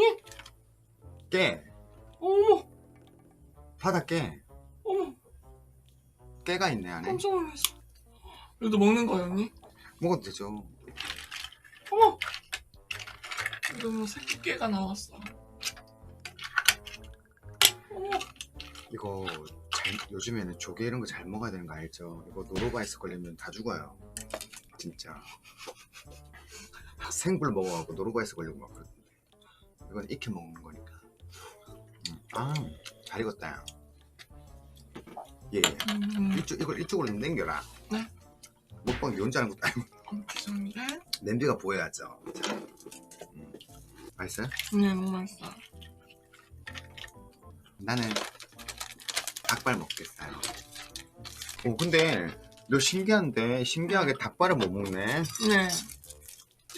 언니? 깨. 어머, 바닷깨. 어머, 깨가 있네 안에. 깜짝 놀랐어. 이것도 먹는 거예요, 언니? 먹어도 되죠. 어머! 이거 뭐 새끼깨가 나왔어. 어머, 이거 잘, 요즘에는 조개 이런 거 잘 먹어야 되는 거 알죠? 이거 노로바이러스 걸리면 다 죽어요. 진짜. 생불 먹어갖고 노로바이러스 걸리고 막 그러던데. 이건 익혀 먹는 거니까. 음. 아, 잘 익었다. 예. 음, 이쪽, 이걸 이쪽으로 좀 당겨라. 네. 먹방 하는 것도 아니고 음, 죄송합니다. 냄비가 보여야죠. 자. 음. 맛있어요? 네, 너무 맛있어. 나는 닭발 먹겠어요. 오 근데 너 신기한데 신기하게 닭발을 못 먹네. 네.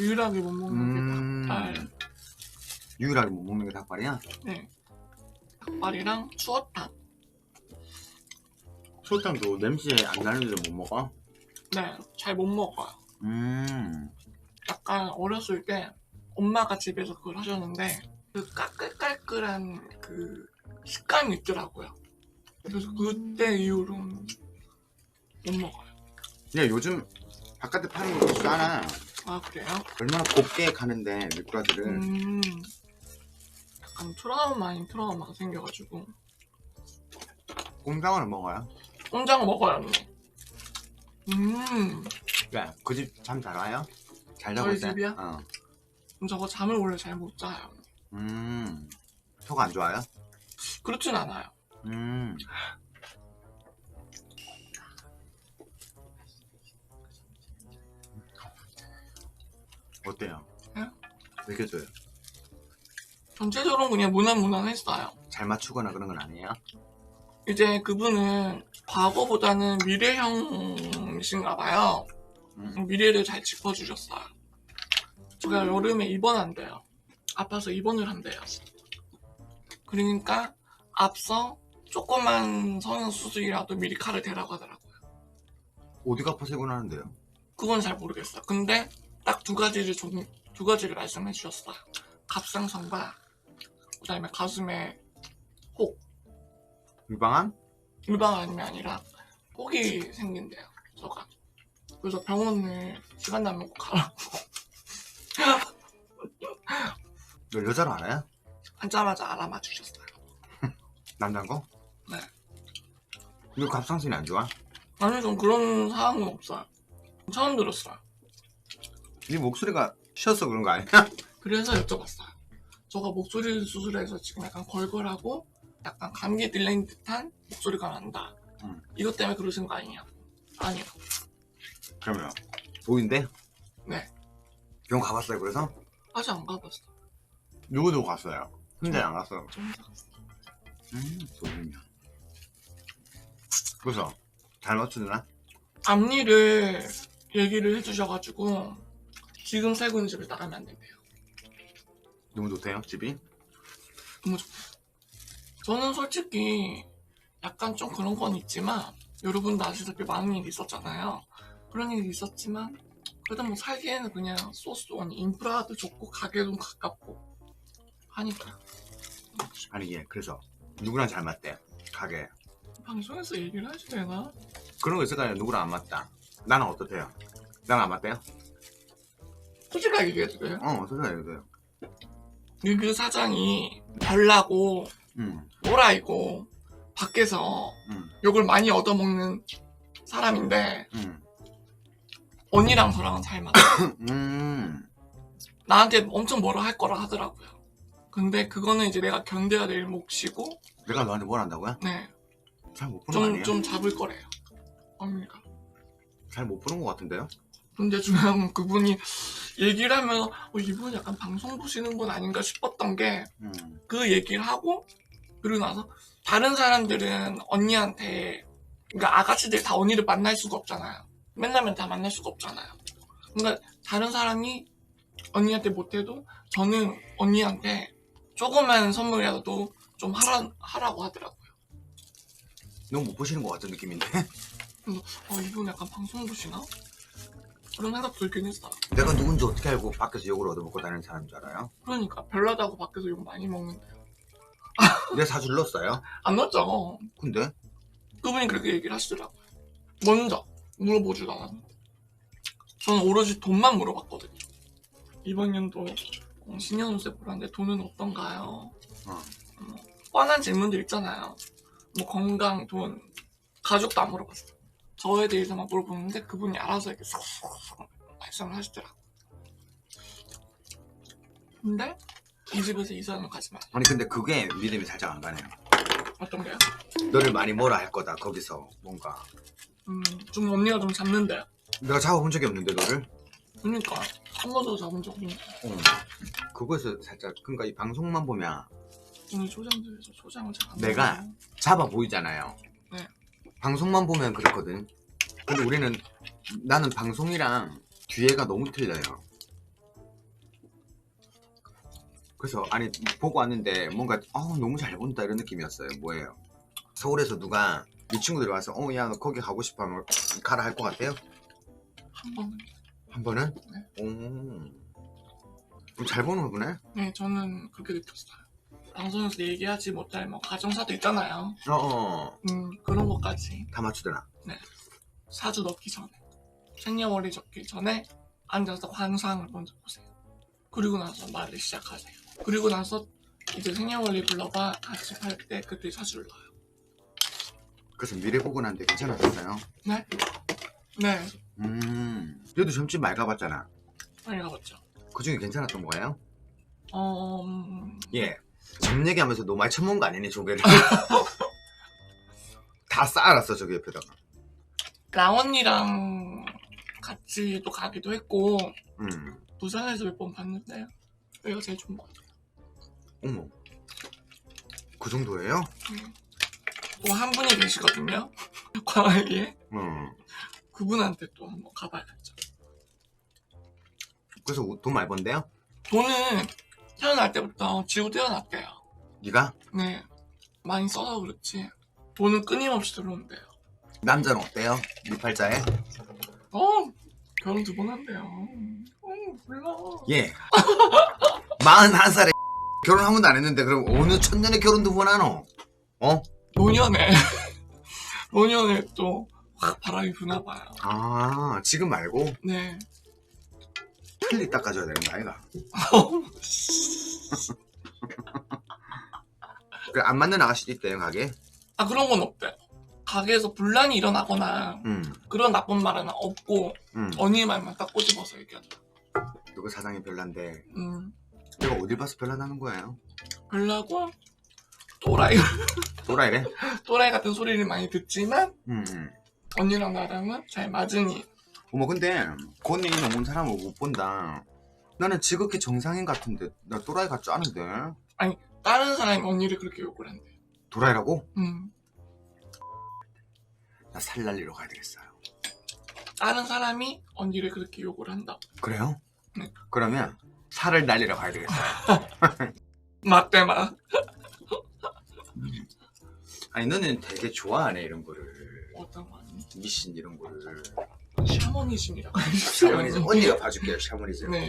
유일하게 못 먹는 음. 게 닭발. 유일하게 못 먹는 게 닭발이야? 네. 닭발이랑 추어탕. 설탕도 냄새 안 나는데 못 먹어? 네, 잘 못 먹어요. 음. 약간 어렸을 때 엄마가 집에서 그걸 하셨는데 그 까끌까끌한 그 식감이 있더라고요. 그래서 그때 이후로 못 먹어요. 야 요즘 바깥에 파는 거 싸나? 아 그래요? 얼마나 곱게 가는데 미꾸라지를. 음. 약간 트라우마 아닌 트라우마가 생겨가지고 꼼장어는 먹어요. 꼼장 먹어요 언니. 음. 야그집 잠 잘 와요? 잘 저희 자고 있어요? 집이요? 어. 저거 잠을 원래 잘 못 자요. 음. 속 안 좋아요? 그렇진 않아요. 음. 어때요? 네? 느껴져요? 전체적으로 그냥 무난무난했어요. 잘 맞추거나 그런 건 아니에요? 이제 그분은 과거보다는 미래형이신가 봐요. 음. 미래를 잘 짚어주셨어요. 제가 여름에 입원한대요. 아파서 입원을 한대요. 그러니까 앞서 조그만 성형 수술이라도 미리 칼을 대라고 하더라고요. 어디가 아파서 입원하는데요? 그건 잘 모르겠어요. 근데 딱 두 가지를 좀, 두 가지를 말씀해 주셨어요. 갑상선과 그 다음에 가슴에 유방암? 일방 아니면 아니라 혹이 생긴대요. 저가. 그래서 병원을 시간 나면 꼭 가라고. 너 여자로 알아요? 앉자마자 알아봐 주셨어요. 남자인 거? 네. 너 갑상선이 안 좋아? 아니 좀 그런 사항은 없어요. 처음 들었어요. 네 목소리가 쉬어서 그런 거 아니야? 그래서 여쭤봤어요. 저가 목소리 수술해서 지금 약간 걸걸하고 약간 감기 들린 듯한 목소리가 난다. 음. 이것 때문에 그러신 거 아니냐? 아니요. 그러면 보인대? 네. 병원 가봤어요 그래서? 아직 안 가봤어요. 누구 누구 갔어요? 혼자 안 갔어 좀 이따 갔어요. 음 좋으면 그래서 잘 맞추나? 앞니를 얘기를 해주셔가지고 지금 살고 있는 집을 나가면 안 된대요. 너무 좋대요 집이? 너무 좋다. 저는 솔직히 약간 좀 그런 건 있지만 여러분도 아시다시피 많은 일이 있었잖아요. 그런 일이 있었지만 그래도 뭐 살기에는 그냥 소스원 인프라도 좋고 가게도 가깝고 하니까 아니 예 그래서 누구랑 잘 맞대 가게 방송에서 얘기를 해도 되나? 그런 거 있을 거 아니야 누구랑 안 맞다 나는 어떻대요? 나는 안 맞대요? 솔직하게 얘기해도 돼요? 어 솔직히 얘기해요 그 사장이 별나고 음, 또라이고 밖에서 음, 욕을 많이 얻어먹는 사람인데 음, 언니랑 저랑은 잘 맞아. 음. 나한테 엄청 뭐라 할 거라 하더라고요. 근데 그거는 이제 내가 견뎌야 될 몫이고, 내가 너한테 뭘 한다고요? 네, 잘 못 보는 거 좀, 아니에요? 좀 잡을 거래요. 언니가. 잘 못 보는 거 같은데요? 근데 중요한 건 그분이 얘기를 하면, 어, 이분 약간 방송 보시는 분 아닌가 싶었던 게, 음, 그 얘기를 하고, 그러고 나서, 다른 사람들은 언니한테, 그러니까 아가씨들 다 언니를 만날 수가 없잖아요. 맨날면 다 만날 수가 없잖아요. 그러니까 다른 사람이 언니한테 못해도 저는 언니한테 조그만 선물이라도 좀 하라, 하라고 하더라고요. 너무 못 보시는 거 같은 느낌인데? 어, 이분 약간 방송 보시나? 그런 생각 들긴 했어. 내가 누군지 어떻게 알고 밖에서 욕을 얻어먹고 다니는 사람인 줄 알아요? 그러니까 별나다고 밖에서 욕 많이 먹는데 내가 사줄 넣었어요? 안 넣었죠. 근데 그분이 그렇게 얘기를 하시더라고요. 먼저 물어보지도 않았는데 저는 오로지 돈만 물어봤거든요. 이번 연도 어, 신년운세 보라는데 돈은 어떤가요? 어. 어, 뻔한 질문들 있잖아요. 뭐 건강, 돈, 가족도 안 물어봤어요. 저에 대해서만 물어보는데 그분이 알아서 이렇게 쏙쏙쏙 말씀을 하시더라고요. 근데 이 집에서 이사는 가지 마. 아니 근데 그게 믿음이 살짝 안 가네요. 어떤 게요? 너를 많이 뭐라 할 거다 거기서 뭔가 음, 좀 언니가 좀 잡는데. 내가 잡아본 적이 없는데 너를 그러니까 한 번도 잡은 적 없는데. 어. 그거에서 살짝 그러니까 이 방송만 보면 오늘 초장집에서 초장을 잘안 내가 잡아 보이잖아요. 네. 방송만 보면 그렇거든. 근데 우리는 나는 방송이랑 뒤에가 너무 틀려요. 그래서 아니 보고 왔는데 뭔가 어 너무 잘 본다 이런 느낌이었어요. 뭐예요? 서울에서 누가 이 친구들이 와서 어 야 너 거기 가고 싶어 하면 가라 할 것 같아요? 한 번은. 한 번은? 네. 오. 그럼 잘 보는 거네? 네, 저는 그렇게 느꼈어요. 방송에서 얘기하지 못할 뭐 가정사도 있잖아요. 어 어. 음, 그런 것까지 다 맞추더라. 사주 넣기 전에 생년월일 적기 전에 앉아서 관상을 먼저 보세요. 그리고 나서 말을 시작하세요. 그리고 나서 이제 생년월일 불러봐 같이 팔때 그때 사주를 넣어요. 그래서 미래 보고 난데 괜찮았어요? 네? 네, 음. 그래도 점집 많이 가봤잖아. 많이 가봤죠. 그 중에 괜찮았던 거예요? 어, 음, 예. 점 얘기하면서 너무 많이 처먹은 거 아니니, 조개를? 다 쌓아놨어, 저기 옆에다가. 라원이랑 같이 또 가기도 했고 음. 부산에서 몇 번 봤는데 여기가 제일 좋은 것 같아요. 어머. 그 정도예요? 또 한 분이 계시거든요. 광안리에 음. 그분한테 또 한번 가봐야겠죠. 그래서 우- 돈 많이 번대요? 돈은 태어날 때부터 지고 태어났대요. 네가? 네, 많이 써서 그렇지. 돈은 끊임없이 들어온대요. 남자는 어때요? 네 팔자에? 어, 결혼 두 번 한대요. 어, 몰라. 예. 41살에 결혼 한 번도 안 했는데 그럼 어느 천년에 결혼 두 번 하노? 어? 노년에 노년에 또 확 바람이 부나 봐요. 아, 지금 말고 네. 틀리 닦아줘야 되는 거 아이가? 그래, 안 맞는 아가씨도 있대요, 가게? 아 그런 건 없대요. 가게에서 분란이 일어나거나 음, 그런 나쁜 말은 없고 음. 언니 말만 딱 꼬집어서 얘기하죠. 누구 사장이 별난데 음, 내가 어딜 봐서 별나다는 거예요? 별나고 또라이 또라이래? 또라이 같은 소리를 많이 듣지만 음, 음. 언니랑 나랑은 잘 맞으니 어머 근데 권이 넘은 사람을 못 본다 나는 지극히 정상인 같은데 나 또라이 같지 않은데 다른 사람이 언니를 그렇게 욕을 한대. 또라이라고? 음, 나 살 날리러 가야 되겠어요 다른 사람이 언니를 그렇게 욕을 한다. 그래요? 네. 그러면 살을 날리러 가야 되겠어요 맞대 막. 아니 너는 되게 좋아하네 이런 거를 어떤 거 아니? 미신 이런 거를 샤머니즘이라고. 샤머니즘 언니가 봐줄게요 샤머니즘 네.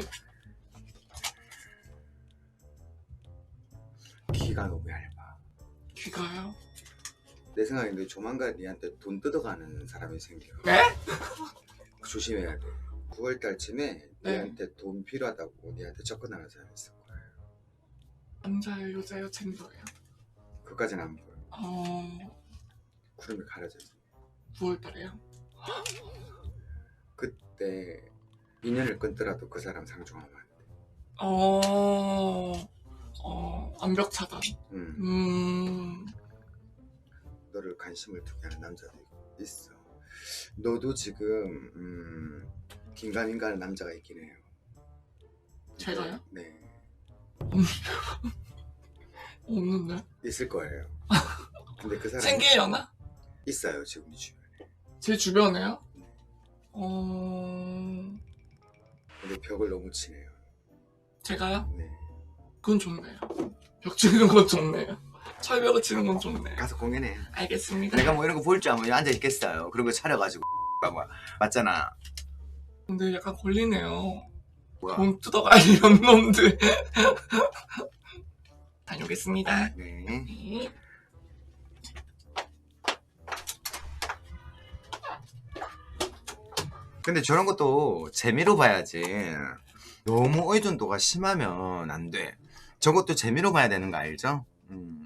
귀가 너무 얇아 귀가요? 내 생각에 너 조만간 니한테 돈 뜯어가는 사람이 생겨 네? 조심해야 돼 9월 달쯤에 네. 니한테 돈 필요하다고 니한테 접근하는 사람이 있을 거예요 남자예요, 여자예요, 젠더예요? 그까지는 안 보여 어, 구름이 가려져 있어 9월 달에요? 그때 인연을 끊더라도 그 사람 상종하면 안 돼. 어, 어, 암벽 차단. 음, 음, 너를 관심을 두게 하는 남자도 있어. 너도 지금 음, 긴가민가한 남자가 있긴 해요. 제가요? 네, 없는데? 있을 거예요. 근데 그 사람 생기려나? 있어요 지금 이 주변에. 제 주변에요? 어, 근데 벽을 너무 치네요. 제가요? 네, 그건 좋네요. 벽 치는 건 좋네요. 철벽을 치는 건 좋네요. 가서 공연해. 알겠습니다. 내가 뭐 이런 거 볼 줄 알면 앉아 있겠어요. 그런 거 차려가지고 막 맞잖아. 근데 약간 걸리네요. 뭐야? 돈 뜯어갈 이런 놈들. 다녀오겠습니다. 네. 네. 근데 저런 것도 재미로 봐야지. 너무 의존도가 심하면 안 돼. 저것도 재미로 봐야 되는 거 알죠? 음.